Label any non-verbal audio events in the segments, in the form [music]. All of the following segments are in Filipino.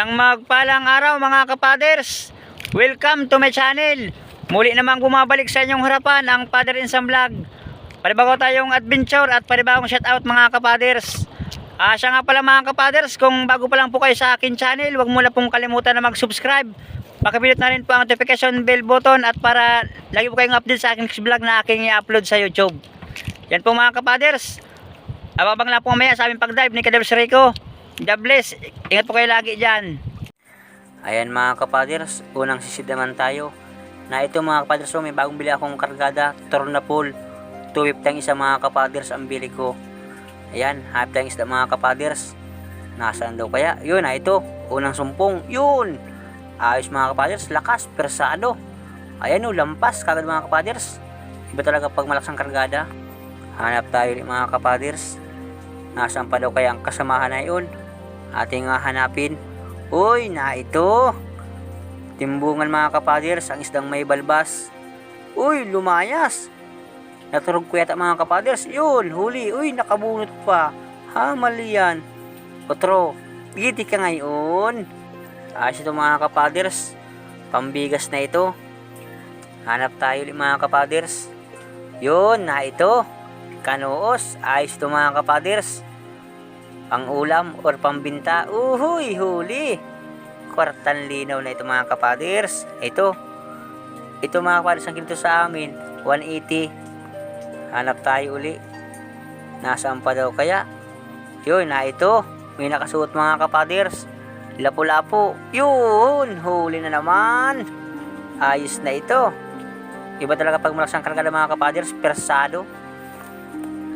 Isang magpalang araw mga kapaders. Welcome to my channel. Muli namang bumabalik sa inyong harapan ang Father in Sam Vlog. Panibago tayong adventure at panibagong shoutout mga kapaders. Ah, siya nga pala mga kapaders, kung bago pa lang po kayo sa akin channel, huwag mo na pong kalimutan na mag-subscribe. Pakipindot na rin po ang notification bell button at para lagi po kayong update sa aking vlog na aking i-upload sa YouTube. Yan po mga kapaders. Ababang lang po mamaya sa aming pag-dive ni Kadabs Rico. God bless. Ingat po kayo lagi dyan. Ayan mga kapaders, unang sisid naman tayo. Na ito mga kapaders, oh, may bagong bili akong kargada, Tornapol. 250 ang isa mga kapaders ang bili ko. Ayan, half ang isda mga kapaders. Nasaan daw kaya? Yun, na ito. Unang sumpong. Yun. Ayos mga kapaders, lakas, persado. Ayan o, lampas kagad mga kapaders. Iba talaga pag malaksang kargada. Hanap tayo ulit mga kapaders. Nasaan pa daw kaya ang kasamahan na yun? Ating nga hanapin. Uy, na ito. Timbungan mga kapaders, ang isdang may balbas. Uy, lumayas. Naturog ko yata mga kapaders. Yun, huli. Uy, nakabunot pa. Ha, mali yan. Otro, giti ka ngayon. Ayos ito mga kapaders. Pambigas na ito. Hanap tayo ulit mga kapaders. Yun, na ito. Kanoos. Ayos ito mga kapaders. Pang ulam or pambinta. Uhuy, huli. Kwartan linaw na ito mga kapaders. Ito. Ito mga kapaders ang kinito sa amin. 180. Hanap tayo uli. Nasaan pa daw kaya? Yun, na ito. May nakasuot mga kapaders. Lapu-lapu. Yun, huli na naman. Ayos na ito. Iba talaga pag malaksang karga ng mga kapaders, persado.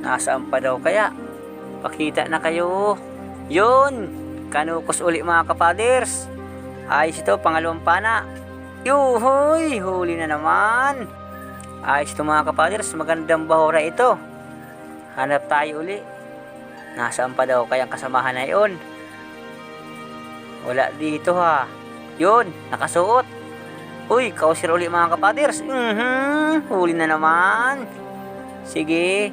Nasaan pa daw kaya? Pakita na kayo. Yun, kanukos uli mga kapaders. Ayos ito, pangalawang pana. Yuhoy, huli na naman. Ayos ito mga kapaders, magandang bahura ito. Hanap tayo uli. Nasaan pa daw kayang kasamahan na yun? Wala dito ha. Yun, nakasuot. Uy, kausir uli mga kapaders. Mhm, huli na naman. Sige,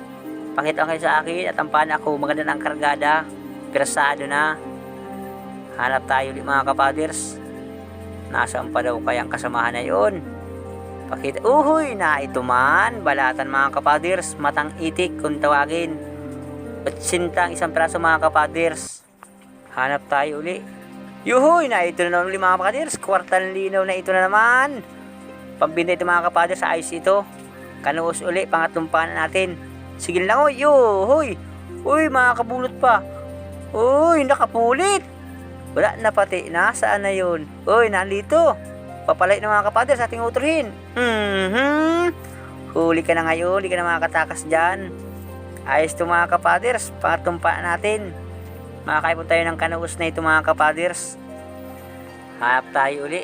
pakita kayo sa akin at ang pana ko. Maganda na ang kargada. Persado na. Hanap tayo ulit mga kapaders. Nasaan pa daw kayang kasamahan na yun? Pakita. Uhoy, na ito man. Balatan mga kapaders. Matang itik kung tawagin. At sintang isang praso mga kapaders. Hanap tayo uli. Yuhoy, na ito na naman uli mga kapaders. Kwartan linaw na ito na naman. Pambinta ito mga kapaders. Ayos ito. Kanuos uli. Pangatlong natin. Sige lang oy. Yuhoy. Uy, mga kabulot pa. Uy, nakapulit. Wala na pati. Nasaan na yun? Uy, nandito. Papalay ng mga kapaders sa ating uturhin. Mhm. Huli ka na ngayon, huli ka na makakatakas dyan. Ayos to mga kapaders, pangatumpa natin. Makakaipon tayo ng kanuos na ito mga kapaders. Hanap tayo uli.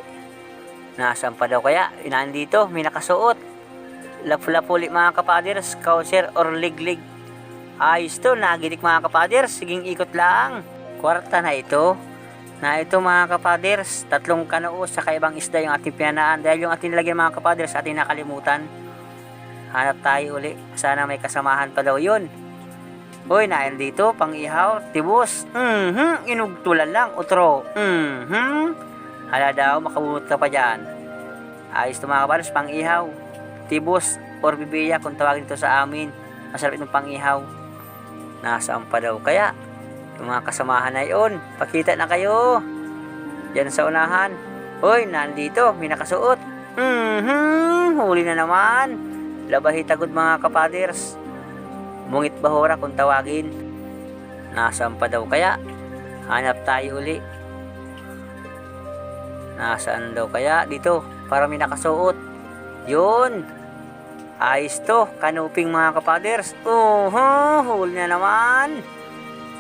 Nasaan pa daw kaya? Nandito, may nakasuot. Lapu-lapu ulit mga kapaders, kauser or liglig. Ayos to, nagitik mga kapaders, siging ikot lang. Kwarta na ito. Na ito mga kapaders, tatlong kanuos sa kaibang isda yung ating pinanaan. Dahil yung ating nilagyan mga kapaders, ating nakalimutan. Hanap tayo uli. Sana may kasamahan pa daw yun. Uy, nain dito, pang ihaw, tibos. Mhm, inugtulan lang, utro. Mhm. Hala daw, makabunot ka pa dyan. Ayos to mga kapaders, pang ihaw. Tibos or bibiya kung tawagin ito sa amin. Masarap itong pang ihaw. Nasaan pa daw kaya? Yung mga kasamahan na yun. Pakita na kayo. Yan sa unahan. Uy, nandito. May nakasuot. Mhm, huli na naman. Labahi tagod mga kapaders. Mungit bahura kung tawagin. Nasaan pa daw kaya? Hanap tayo uli. Nasaan daw kaya? Dito. Para may nakasuot. Yun. Ayos to. Kanuping mga kapaders. Uhu, huli na naman.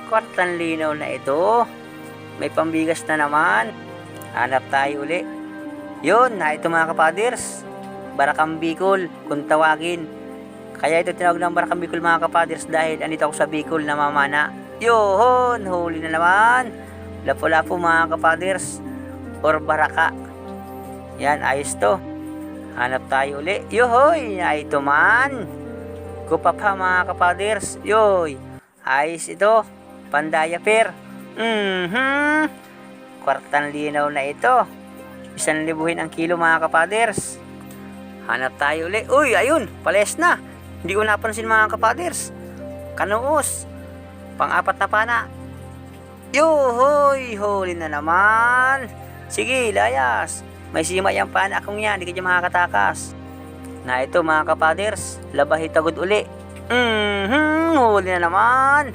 Kwartan linaw na ito. May pambigas na naman. Hanap tayo uli. Yun, na ito mga kapaders. Barakang Bicol, kung tawagin. Kaya ito tinawag ng Barakang Bicol mga kapaders dahil andito ako sa Bicol na mamana. Yun, huli na naman. Lapu-lapu mga kapaders. Or baraka. Yan, ayos to. Hanap tayo uli. Yohoy, ay ito man. Kupapa mga kapaders. Yoy, ayos ito. Pandaya Fair. Mhm. kwartang linaw na ito. Isang libuhin ang kilo mga kapaders. Hanap tayo uli. Uy, ayun, pales na. Hindi ko napansin mga kapaders. Kanuos. Pang-apat na pana. Yuhoy, huli na naman. Sige, layas. May sima yung pana akong yan, hindi ka dyan makakatakas. Na ito mga kapaders, labahi tagod uli. Mhm, huli na naman.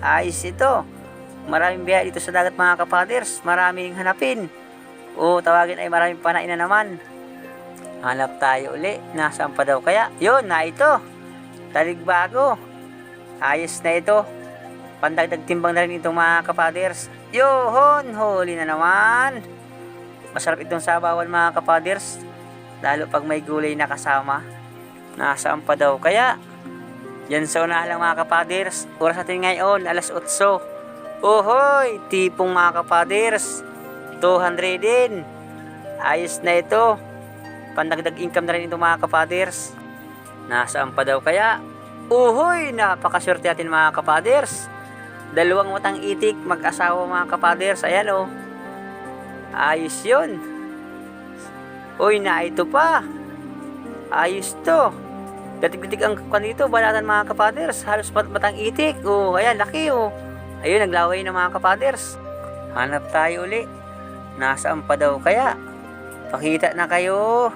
Ayos ito. Maraming biya dito sa dagat mga kapaders, maraming hanapin. O tawagin ay maraming panain na naman. Hanap tayo uli. Nasaan pa daw kaya? Yun, na ito. Taligbago. Ayos na ito. Pandagdag timbang na rin itong mga kapaders. Yohon, huli na naman. Masarap itong sabawan mga kapaders. Lalo pag may gulay na kasama. Nasaan pa daw kaya? Yan sa unahan lang mga kapaders. Oras natin ngayon, alas 8. Ohoy, tipong mga kapaders. 200 din. Ayos na ito. Pandagdag income na rin ito mga kapaders. Nasaan pa daw kaya? Uhoy, napakaswerte natin mga kapaders. Dalawang matang itik, mag-asawa mga kapaders. Ayan o. Ayos yun. Uy, na ito pa. Ayos to. Datig-datig ang kwan dito, balatan mga kapaders. Halos mat matang itik. Oh, ayan, laki oh. Ayun, naglaway ng mga kapaders. Hanap tayo uli. Nasaan pa daw kaya? Pakita na kayo.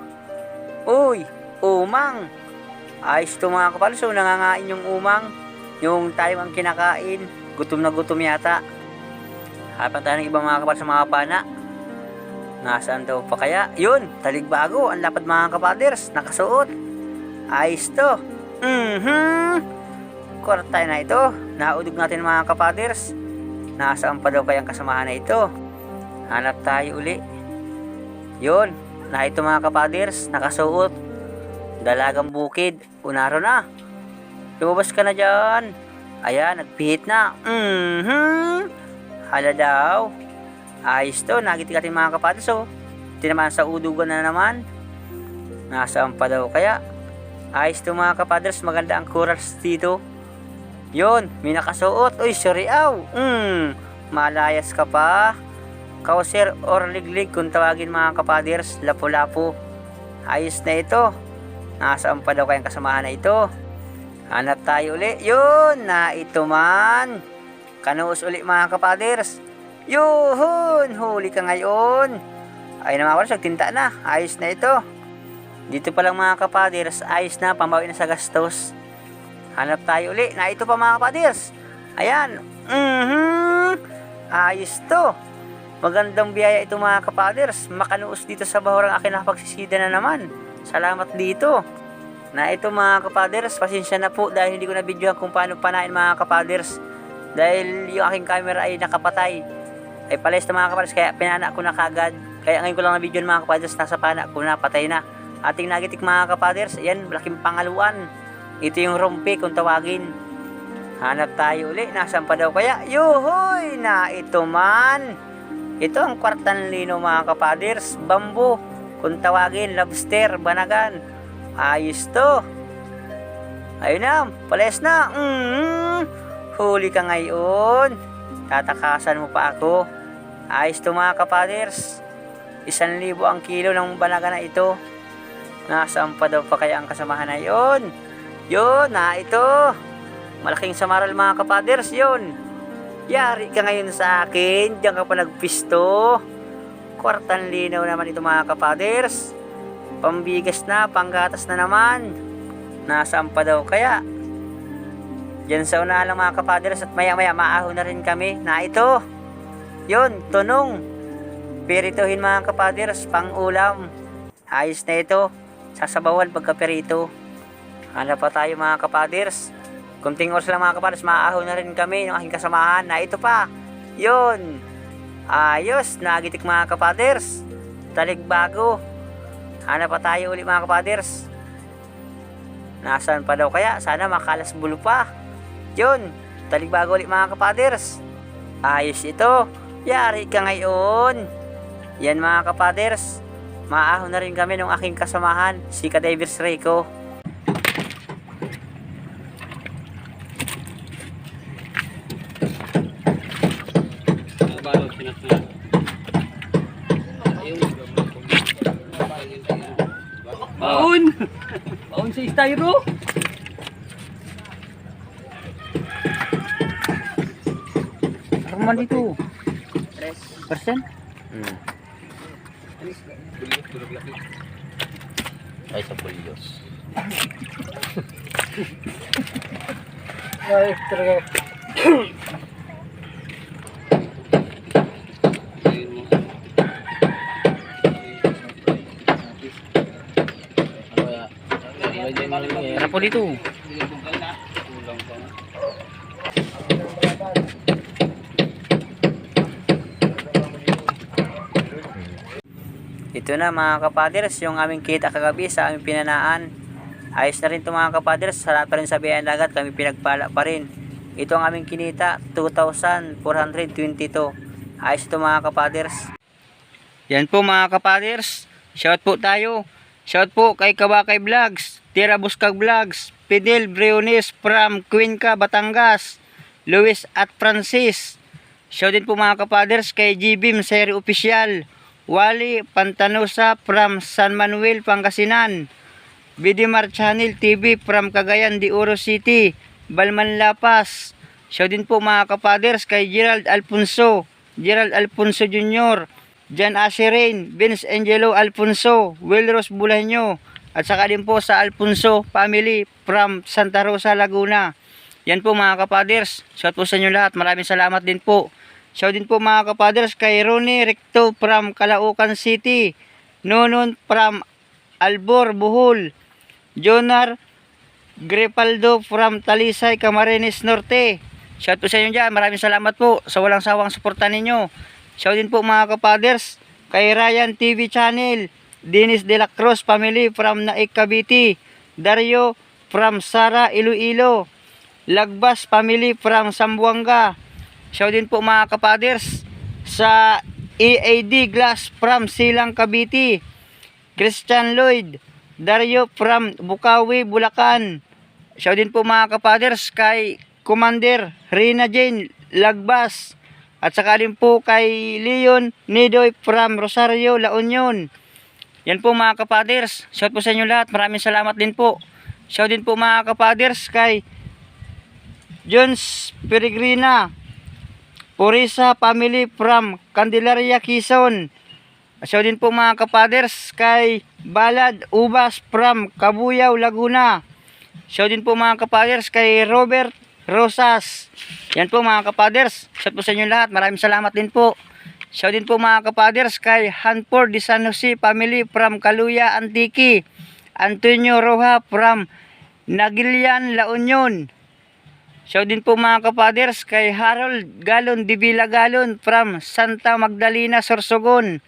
Uy, umang. Ayos to mga kapaders. So, nangangain yung umang. Yung tayo ang kinakain. Gutom na gutom yata. Hapan tayo ng ibang mga kapaders sa mga pana. Nasaan daw pa kaya? Yun, taligbago. Ang lapad mga kapaders. Nakasuot. Ayos to. Mhm. Kwarta na ito. Naudog natin mga kapaders. Nasaan pa daw kayang kasamahan na ito? Hanap tayo uli. Yun. Na ito mga kapaders. Nakasuot. Dalagang bukid. Unaro na. Lumabas ka na dyan. Ayan, nagpihit na. Mhm. Hala daw. Ayos to. Nagitik natin mga kapaders. Oh. Tinamaan sa udugan na naman. Nasaan pa daw kaya? Ayos to mga kapaders, maganda ang corals dito. Yon, may nakasuot. Uy, sorry aw. Mm, malayas ka pa. Kauser or liglig kung tawagin mga kapaders, lapu-lapu. Ayos na ito. Nasaan pa daw kayang kasamahan na ito? Hanap tayo uli. Yun, na ito man. Kanuos uli mga kapaders. Yun, huli ka ngayon. Ay naman wala, tinta na. Ayos na ito. Dito pa lang mga kapaders, ayos na, pambawi na sa gastos. Hanap tayo uli. Na ito pa mga kapaders. Ayan. Mhm. Ayos to. Magandang biyaya ito mga kapaders. Makanuos dito sa bahurang akin nakapagsisida na naman. Salamat dito. Na ito mga kapaders, pasensya na po dahil hindi ko na videohan kung paano panain mga kapaders. Dahil yung aking camera ay nakapatay. Ay palis na mga kapaders, kaya pinana ko na kagad. Kaya ngayon ko lang na video mga kapaders, nasa pana ko na, patay na ating nagitik mga kapaders. Ayan, malaking pangaluan. Ito yung rompe kung tawagin. Hanap tayo uli. Nasaan pa daw kaya? Yuhoy! Na ito man. Ito ang kwartan lino mga kapaders. Bambu. Kung tawagin, lobster, banagan. Ayos to. Ayun na, pales na. Mm, huli ka ngayon. Tatakasan mo pa ako. Ayos to mga kapaders. Isang libo ang kilo ng banaga na ito. Nasaan pa daw pa kaya ang kasamahan na yon? Yun, na ito. Malaking samaral mga kapaders, yun. Yari ka ngayon sa akin, diyan ka pa nagpisto. Kwartan linaw naman ito mga kapaders. Pambigas na, panggatas na naman. Nasaan pa daw kaya? Diyan sa unahan lang mga kapaders at maya maya maahon na rin kami na ito. Yun, tunong. Pirituhin mga kapaders, pang ulam. Ayos na ito sasabawan pagkaperito. Hanap pa tayo mga kapaders. Kunting oras lang mga kapaders, maahon na rin kami ng aking kasamahan na ito pa. Yun. Ayos, nagitik mga kapaders. Taligbago. Hanap pa tayo ulit mga kapaders. Nasaan pa daw kaya? Sana makalas bulo pa. Yun. Taligbago ulit mga kapaders. Ayos ito. Yari ka ngayon. Yan mga kapaders. Maaho na rin kami ng aking kasamahan, si Kadivers Rico. Baon! Baon sa styro! Arman dito! Persen? Hmm. Ay, sa pulyos. [laughs] Ay, talaga. Tara po dito. Ito na mga kapaders, yung aming kita kagabi sa aming pinanaan. Ayos na rin ito mga kapaders, sa lahat pa rin sa biyahe ng dagat, kami pinagpala pa rin. Ito ang aming kinita, 2,422. Ayos ito mga kapaders. Yan po mga kapaders, shout po tayo. Shout po kay Kabakay Vlogs, Tira Buskag Vlogs, Fidel Briones from Cuenca, Batangas, Luis at Francis. Shout din po mga kapaders kay GBIM Seri Official, Wally Pantanosa from San Manuel, Pangasinan, Bidimar Channel TV from Cagayan de Oro City, Balman Lapas. Shout din po mga kapaders kay Gerald Alfonso, Gerald Alfonso Jr., Jan Asherin, Vince Angelo Alfonso, Wilros Bulaño, at saka din po sa Alfonso family from Santa Rosa, Laguna. Yan po mga kapaders. Shout po sa inyo lahat. Maraming salamat din po. Shout din po mga kapaders kay Ronnie Recto from Calaucan City. Nonon from Albor, Bohol. Jonar Grepaldo from Talisay, Camarines Norte. Shout po sa inyo dyan. Maraming salamat po sa walang sawang suporta ninyo. Shout din po mga kapaders kay Ryan TV Channel. Dennis De La Cruz family from Naik Cavite. Dario from Sara Iloilo. Lagbas family from Sambuanga. Shout din po mga kapaders sa EAD Glass from Silang Cavite. Christian Lloyd. Dario from Bukawi, Bulacan. Shout din po mga kapaders kay Commander Rina Jane Lagbas. At saka din po kay Leon Nidoy from Rosario, La Union. Yan po mga kapaders. Shout po sa inyo lahat. Maraming salamat din po. Shout din po mga kapaders kay Jones Peregrina. Purisa family from Candelaria, Quezon. Shout din po mga kapaders kay Balad Ubas from Kabuyaw, Laguna. Shout din po mga kapaders kay Robert Rosas. Yan po mga kapaders. Shout po sa inyo lahat. Maraming salamat din po. Shout din po mga kapaders kay Hanford de San Jose family from Kaluya, Antique. Antonio Roja from Nagilian, La Union. Shout din po mga kapaders kay Harold Galon de Villa Galon from Santa Magdalena, Sorsogon.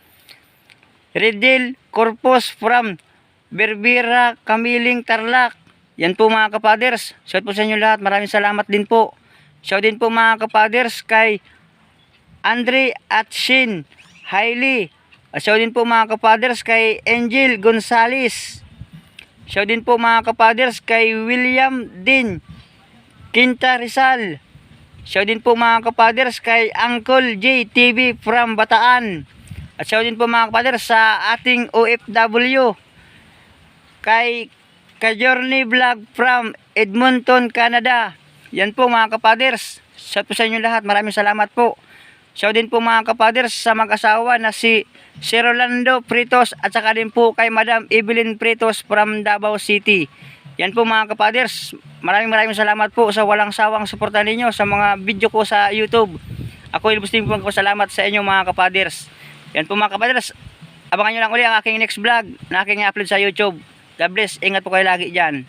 Redil Corpus from Berbera, Kamiling, Tarlac. Yan po mga kapaders. Shout po sa inyo lahat. Maraming salamat din po. Shout din po mga kapaders kay Andre at Shin Hailey. Shout din po mga kapaders kay Angel Gonzales. Shout din po mga kapaders kay William Din Quinta Rizal. Shout din po mga kapaders kay Uncle J TV from Bataan. At shout din po mga kapaders sa ating OFW kay Kajorni Vlog from Edmonton, Canada. Yan po mga kapaders. Shout po sa inyo lahat. Maraming salamat po. Shout din po mga kapaders sa mag-asawa na si si Rolando Pritos at saka din po kay Madam Evelyn Pritos from Davao City. Yan po mga kapaders. Maraming maraming salamat po sa walang sawang suporta ninyo sa mga video ko sa YouTube. Ako ilubos din po salamat sa inyo mga kapaders. Yan po mga kapaders. Abangan nyo lang uli ang aking next vlog na aking i-upload sa YouTube. God bless. Ingat po kayo lagi dyan.